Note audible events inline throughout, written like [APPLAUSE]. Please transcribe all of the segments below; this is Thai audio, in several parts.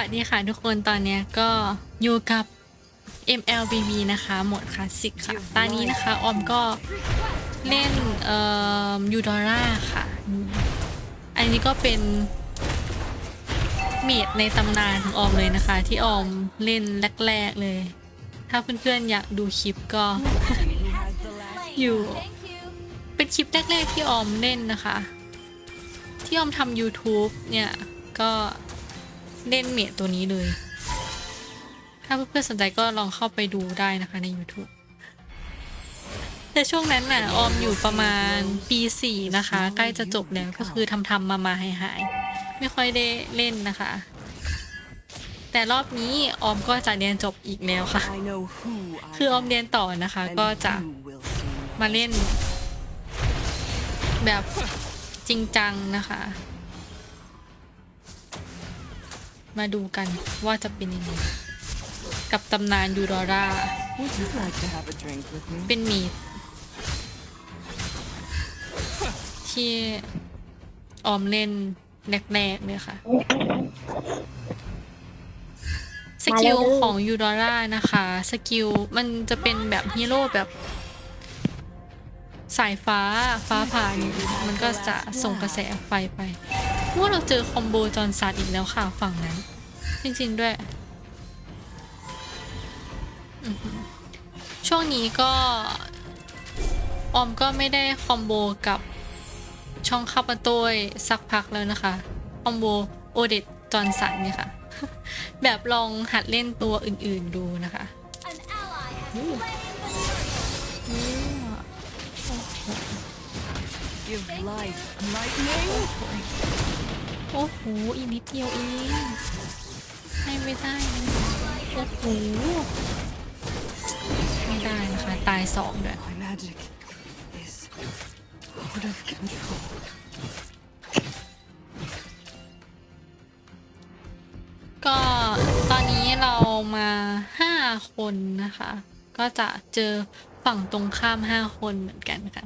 วัสดีค่ะทุกคนตอนเนี้ยก็อยู่กับ MLBB นะคะหมดคลาสสิกค่ะ ตอนนี้นะคะ ออมก็เล่นเอ่อยูดอร่าค่ะอืมอันนี้ก็เป็นเมดในตำนานของออมเลยนะคะ ที่ออมเล่นแรกๆเลย ถ้าเพื่อนๆอยากดูคลิปก็ อยู่ เป็นคลิปแรกๆที่ออมเล่นนะคะ ที่ออมทำ YouTube เนี่ยก็ เล่นเมดตัวนี้เลย ถ้าเพื่อนๆสนใจก็ลองเข้าไปดูได้นะคะใน YouTube แต่ช่วงนั้นน่ะออมอยู่ประมาณปีสี่นะคะ ใกล้จะจบแล้วก็คือทำทำมามาหายหายๆไม่ค่อยได้เล่นนะคะ แต่รอบนี้ออมก็จะเรียนจบอีกแล้วค่ะ คือออมเรียนต่อนะคะ ก็จะมาเล่นแบบจริงจังนะคะ มาดูกันว่าจะเป็นยังไงกับตำนานยูดอร่า Would you like to have a drink with me? เป็นมีดที่ออมเล่นแรกๆเลยค่ะ สกิลของยูดอร่านะคะ สกิลมันจะเป็นแบบฮีโร่แบบ สายฟ้าฟ้าผ่าเนี่ยมันก็จะส่งกระแสไฟไป ว่าเราเจอคอมโบจอนสันอีกแล้วค่ะฝั่งนั้น จริง ๆ ด้วย ช่วงนี้ก็ออมก็ไม่ได้คอมโบกับช่องคับมาโต้ยสักพักแล้วนะคะ คอมโบโอเดตจอนสันเนี่ยค่ะ แบบลองหัดเล่นตัวอื่นๆดูนะคะ An ally has slain โอ้โห อีกนิดเดียวเอง ให้ไม่ได้นะโอ้โห ไม่ได้นะคะ ตายสองด้วย My magic is out of control. ก็ตอนนี้เรามาห้าคนนะคะ ก็จะเจอฝั่งตรงข้ามห้าคนเหมือนกันค่ะ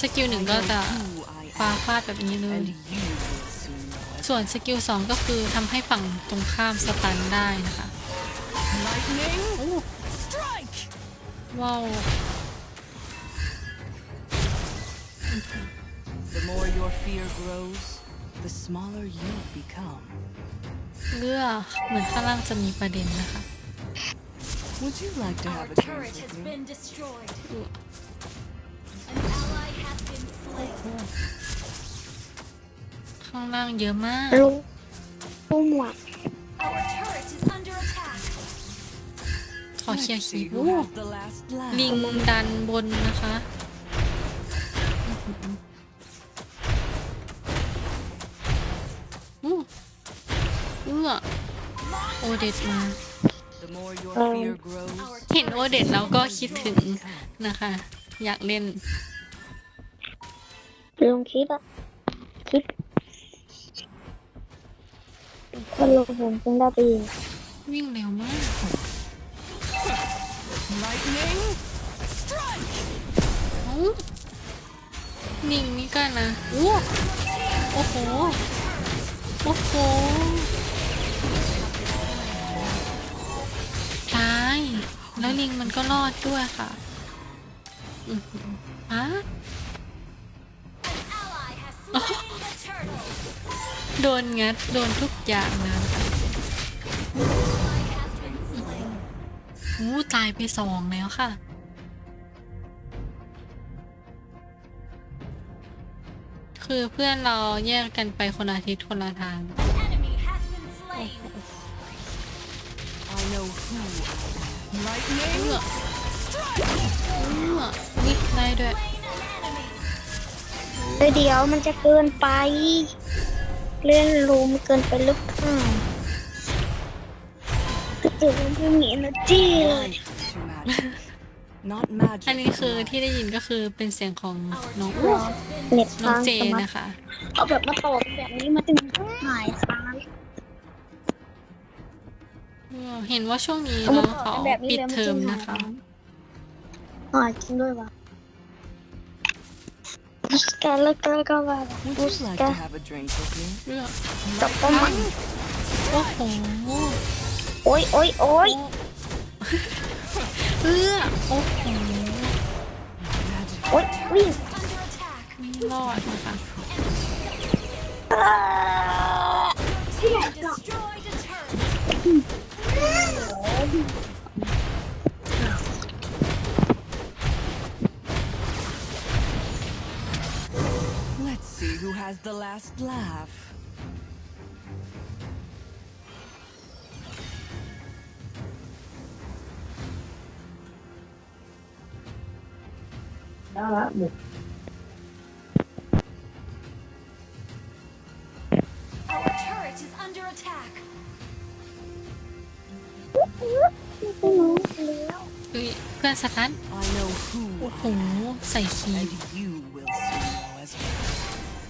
สกิลหนึ่งก็จะ Who I ปา am, ฟาดแบบนี้เลย and you will soon know it. ส่วนสกิลสองก็คือทำให้ฝั่งตรงข้ามสตันได้นะคะ Lightning. Strike. ว้าว The more your fear grows, the smaller you become. เลือกเหมือนข้างล่างจะมีประเด็นนะคะ Would you like to Our have a drink turret has with me? ข้างล่างเยอะมากลุงลุงหมวก Our turret is under attack. ขอเคลียร์ Let's คี see บ who has the last laugh. ลิงดันบนนะคะ อู้เอื้อโอเดตมา The more your Um, fear grows, Our เห็นโอ turret เดตแล้วก็คิดถึง you become. นะคะ อยากเล่น ลุงคิดอะคิดคนลงผมเพิ่งได้ไปยิงวิ่งเร็วมาก Lightning. Strike. เอ้านิ่งนี่กันนะโอ้โอ้โห โอ้โห ตาย แล้วลิงมันก็รอดด้วยค่ะ อือหือฮะ โดนงัดโดนทุกอย่างนะ Ally has been slain. อู้ตายไปสองแล้วค่ะ คือเพื่อนเราแยกกันไปคนละทิศคนละทาง An enemy has been slain. I know who I am. Lightning. เอื้อเอื้อนี่ได้ด้วย Slain an enemy. เฮ้ยเดี๋ยวมันจะเกินไป เล่นรูมเกินไปหรือเปล่าคือตัวมันไม่มี energy เลย Life to magic, not magic. อันนี้ to คือ life. ที่ได้ยินก็คือเป็นเสียงของ Our น้อง turret has been เน็ตน้องค้างเจสมัครนะคะ เอาแบบมาต่อแบบนี้มาถึงหายค้างเออเห็นว่าช่วงนี้เอามาน้องต่อเขากันแบบนี้ปิดเลยมันเทอจึมงหายนะคะ หายจริงด้วยวะ buscar la carga Would you like to buscar have a drink with me? เเพื่อนสตัน I know who โอ้โห I am, ใส่คีบ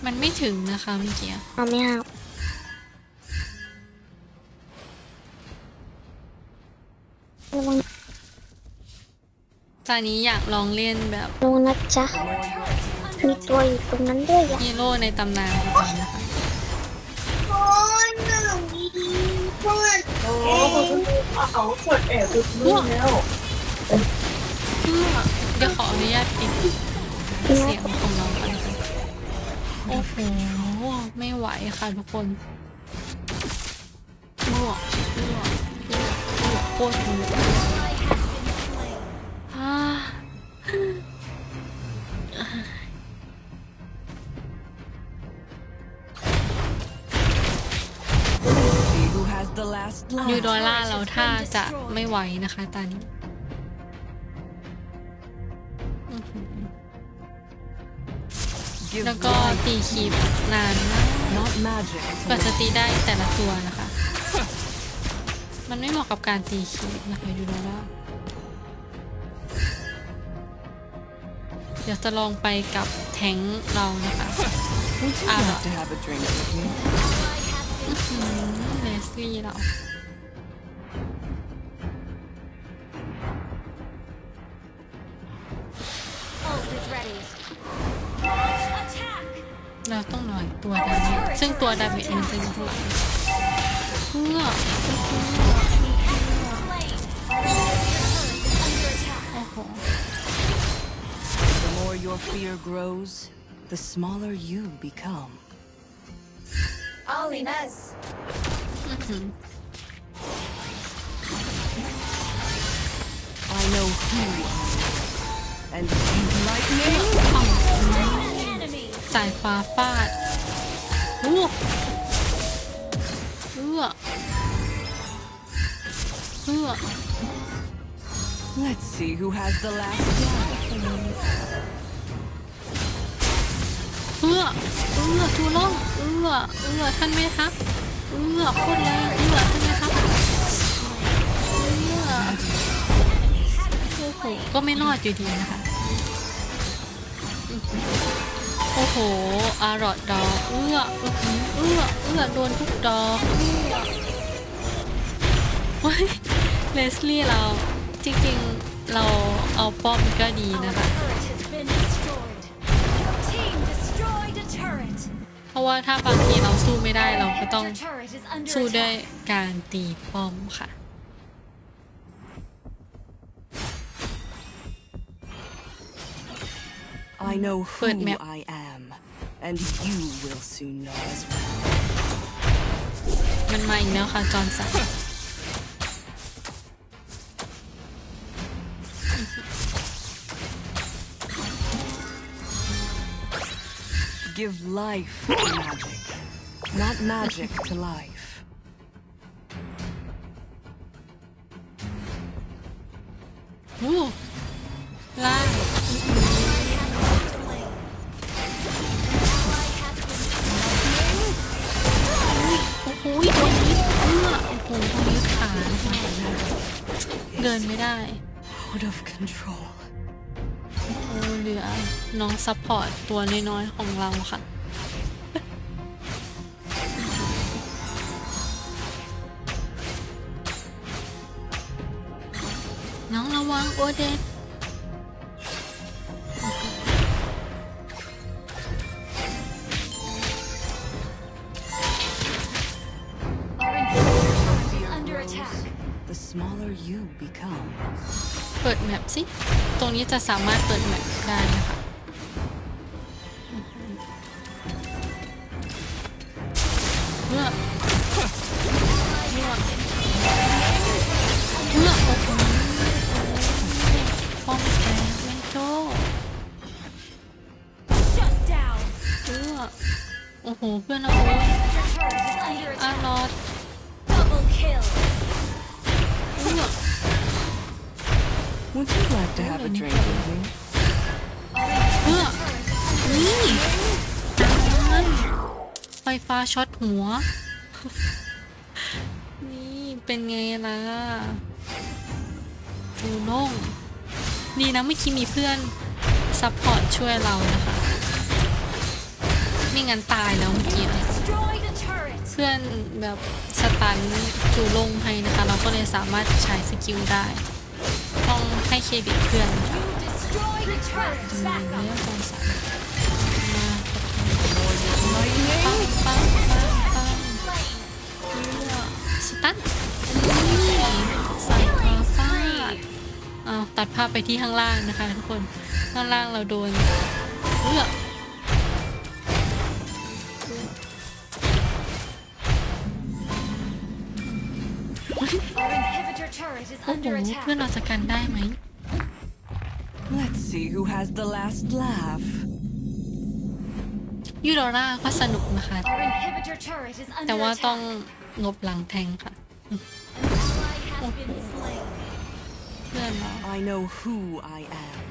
มันไม่ถึงนะคะเมื่อกี้เอาไม่เอาระวังตอนนี้อยากลองเล่นแบบระวังนะจ๊ะ มีตัวอยู่ตรงนั้นด้วยอะฮีโร่ในตำนานดูก่อนนะคะโอ้เขากดแอบดูนู่นแล้วเพื่อเดี๋ยวขออนุญาตปิดเสียงของเราก่อนนะคะโอ้โห ไม่ไหวค่ะทุกคนลวกลวกลวกลวกโคตรลวก Ally has been slain. อ่า See who has the last ยู laugh. ดอลลาร์เราถ้าจะไม่ไหวนะคะตอนนี้ แล้วก็ life ตีคีบนานมาก not magic. กว่าจะตีได้แต่ละตัวนะคะ มันไม่เหมาะกับการตีคีบนะคะยูดอลลาร์เดี๋ยวจะลองไปกับแทงค์เรานะคะ Would you Ah. like to have a drink with me? Ally has been เลสลี่เรา ต้องหน่อยตัวดาเมจซึ่งตัวดาเมจมันจะอยู่ข้างหลังเพื่อ Slain. Your turret is under attack. โอ้โห The more your fear grows, the smaller you become. Alinas. อื้อหือ I know who I am. And you lightning? An enemy. สายฟ้าฟาดอู้ เอื้อเอื้อ Let's see who has the last laugh. เอื้อเอื้อทูล่องเอื้อเอื้อท่านไหมครับเอื้อโคตรแรงเอื้อท่านไหมครับเอื้อโอ้โหก็ไม่รอดอยู่ดีนะคะ โห อารอดดอก เอื้ออื้อหือเอื้อ เอื้อ โดนทุกดอกเอื้อเฮ้ยเลสลี่เรา จริงๆ เราเอาป้อมก็ดีนะคะ เพราะว่าถ้าบางทีเราสู้ไม่ได้เราก็ต้องสู้ด้วยการตีป้อมค่ะ I know who Put me- I am. And you will soon know as well. [LAUGHS] มันมาอีกแล้วค่ะ จอห์นสัน Give life to magic. Not magic to life. โอ้ อ้โหตรงนี้เอื้อโอ้โหตรงนี้ขาเดินไม่ได้ Out of control. โอ้เหลือน้องซัพพอร์ตตัวน้อยๆของเราค่ะน้องระวังโอเด เปิดแมปสิ ตรงนี้จะสามารถเปิดแมปได้นะคะเมื่อเมื่อเมื่อโอ้โหป้องแกแม่โจ้เมื่อโอ้โห เพื่อนเรา ช็อตหัว นี่เป็นไงล่ะดูโล่งดีนะเมื่อกี้มีเพื่อนซัพพอร์ตช่วยเรานะคะ ไม่งั้นตายแล้วเมื่อกี้อะเพื่อนแบบสตันจูลงให้นะคะ เราก็เลยสามารถใช้สกิลได้ ต้องให้เครดิตเพื่อนนะคะเรื่อง up. กองสามา ปังปังปังปังเลือกสตันนี่ใส่คาฟาดเอาวตัดภาพไปที่ข้างล่างนะคะทุกคนข้างล่างเราโดนเลือกโอ้โหเพื่อนเราจะกันได้ไหม Let's see who has the last laugh. ยูโดราก็สนุกนะคะ Our inhibitor turret is แต่ under ว่าต้อง attack. งบหลังแทงค่ะ An ally has been slain. เพื่อนเรา I know who I am,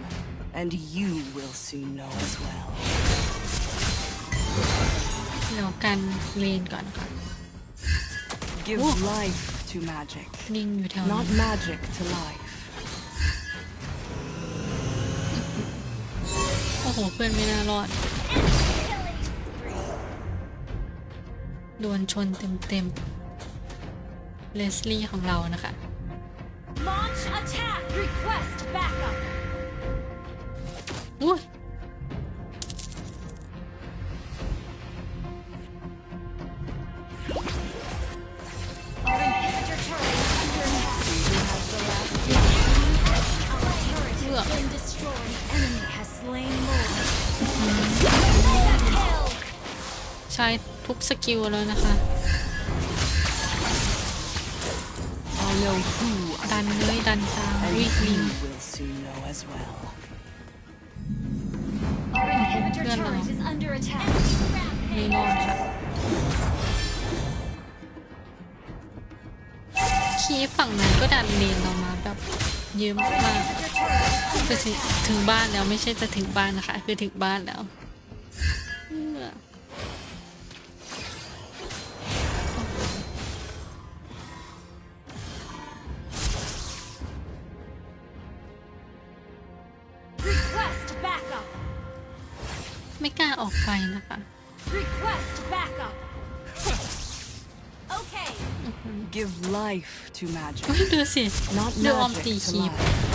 and you will soon know as well. เดี๋ยวกันเลนก่อนค่ะ Give Ooh. life to magic, ลิงอยู่แถวนี้ not magic to life. โอ้โห เพื่อนไม่น่ารอด โดนชนเต็มๆ เลสลี่ของเรานะคะ Launch attack. Request backup. อุ้ย ทุกสกิลแล้วนะคะดันเลยดันตามวิ่งลิงเพื่อนเราไม่รอดค่ะคีฝั่งนั้นก็ดันเลนเรามาแบบเยอะมากคือถึงบ้านแล้วไม่ใช่จะถึงบ้านนะคะ คือถึงบ้านแล้ว ออกไปนะคะ Request backup. Okay. Give life to magic, เฮ้ยดูสิ not ดูออมตี magic to คีบ life.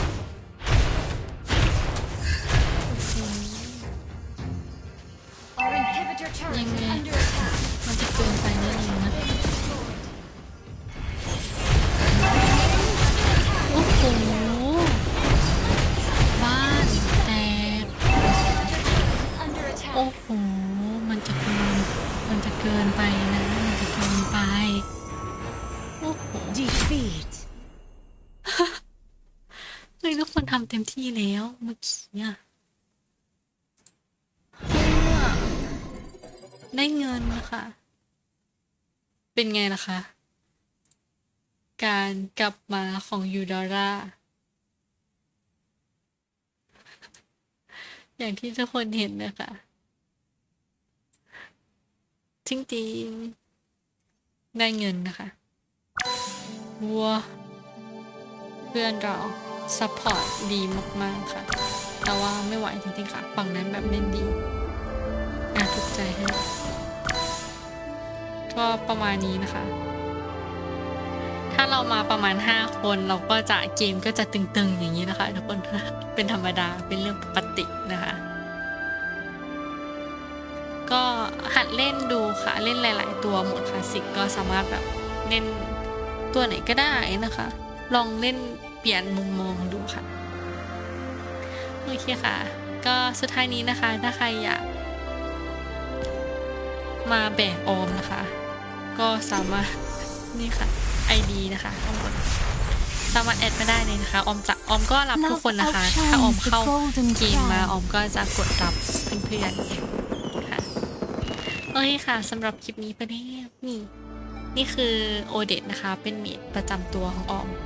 เต็มที่แล้วเมื่อกี้อะได้เงินนะคะ เป็นไงล่ะคะ การกลับมาของยูดอร่า อย่างที่ทุกคนเห็นนะคะจริงๆได้เงินนะคะวัวเพื่อนเรา ซัพพอร์ตดีมากๆค่ะ แต่ว่าไม่ไหวจริงๆค่ะ ฝั่งนั้นแบบเล่นดีอะทุกใจให้ก็ประมาณนี้นะคะ ถ้าเรามาประมาณ 5 คนเราก็จะเกมก็จะตึงๆอย่างนี้นะคะทุกคนเป็นธรรมดาเป็นเรื่องปกตินะคะก็หัดเล่นดูค่ะเล่นหลาย ๆ ตัวหมดคลาสสิกก็สามารถแบบเล่นตัวไหนก็ได้นะคะ ลองเล่น ปลี่ยนมุมมองดูค่ะ โอเคค่ะ ก็สุดท้ายนี้นะคะ ถ้าใครอยากมาแบ่งออมนะคะ ก็สามารถนี่ค่ะ ID นะคะข้างบนสามารถแอดมาได้เลยนะคะ ออมจะออมก็รับทุกคนนะคะ ถ้าออมเข้าเกมมาออมก็จะกดรับเพื่อนๆค่ะ โอเคค่ะสำหรับคลิปนี้ไปแล้วนี่ นี่คือโอเดตนะคะ เป็นเมดประจำตัวของออมโอ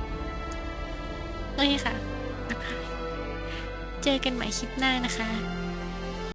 เคค่ะ เจอกันใหม่คลิปหน้านะคะ